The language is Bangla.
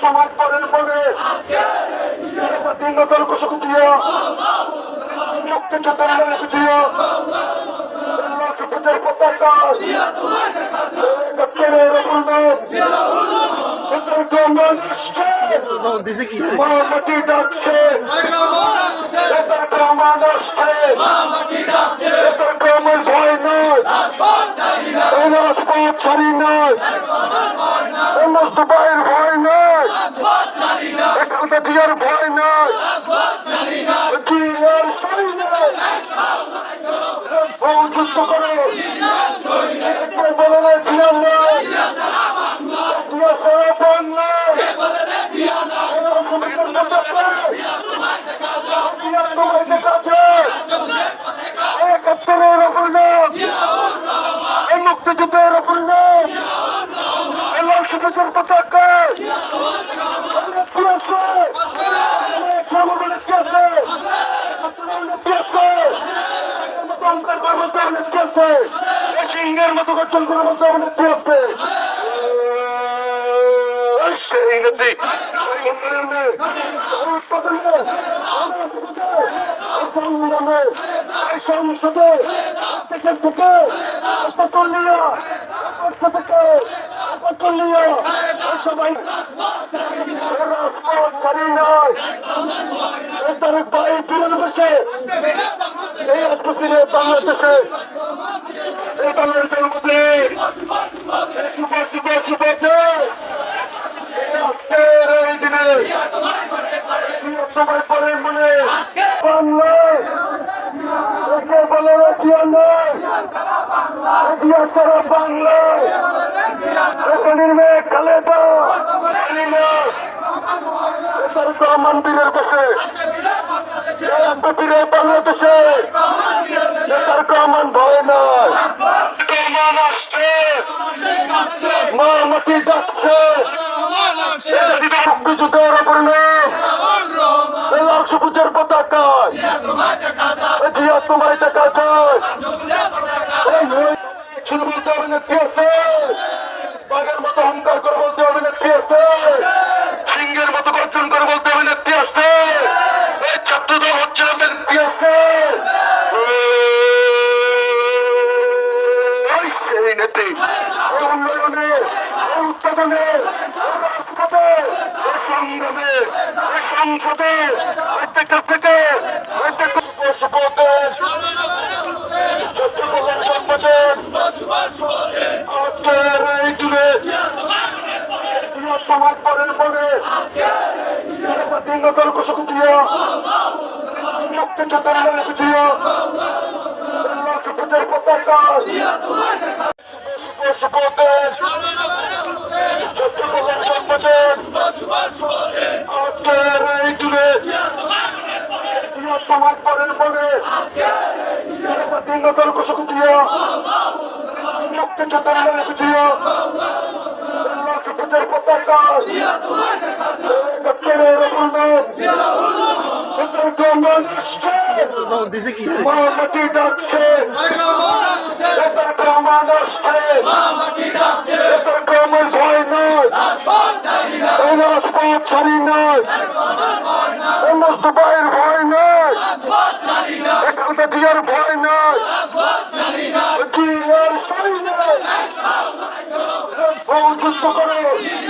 সমাজ পরের পরে দিনগত কুশকুতীয় মুক্তিযোদ্ধার পতাকা আজকের রঘুনাথ দিছে কি মাটি ডাকছে এটার ক্রমের ভয় নয় রাজপথ ছাড়ি নয় এই মোস্তফায়ের ভয় নয় করো কে বলে না জিয়ার নয় জিয়া সারা বাংলা একাত্তরের ওপর নাম এই মুক্তিযুদ্ধের ওপর নাম লক্ষ্মীপুজোর পতাকা সিংহের মতো গর্জন করে বলতে আমাদের আছে সেই নদী উৎপাদনে সংগ্রামে সংসদে থেকে থেকে পতলিয়া থেকে পতলিয়া সবাই রাজপথ নয় এই তারিখ বাই বিরানব্বই এই আজকে বাংলাদেশে এই বাংলাদেশের মধ্যে শুভ শুভ তোমার পরে মনে বাংলা একে বলে রাখিয়া নয় দিয়া সারা বাংলা। খালেদা। এটার রহমান বীরের দেশে। বীরে বাংলাদেশে। রহমান ভয় রহমান আসছে মা মাটি যাচ্ছে। মুক্তিযুদ্ধের ওপর সবুজের পতাকা। যায়। না আছে বাঘের মতো অহংকার করে বলতে না আছে সিংহের মতো গর্জন করে বলতে না আছে এই ছাত্রদল হচ্ছে আমাদের আছে সেই নেত্রী উন্নয়নে উৎপাদনে রাজপথে সংগ্রামে সংসদে প্রত্যেকটা থেকে প্রত্যেকটা শপথের সত্যপদের সমাজ পরের পরে দিনগত কুশকুতীয় মুক্তিযোদ্ধার কুতীয় লক্ষ্মীপুজোর পতাকা সমাজ পরের পরে দিনগত কুশকুতীয় মুক্তিযোদ্ধার কুতীয় লক্ষ্মীপুজোর পতাকা আজকের রঘুনাথ দিছে কি মাটি ডাকছে এটার ক্রমের ভয় নয় রাজপথ ছাড়ি নয় এই মোস্তফায়ের ভয় নয় এখানটা জিয়ার ভয় নয় জিয়ার সই নয় সংযুক্ত করো কে বলে না জিয়া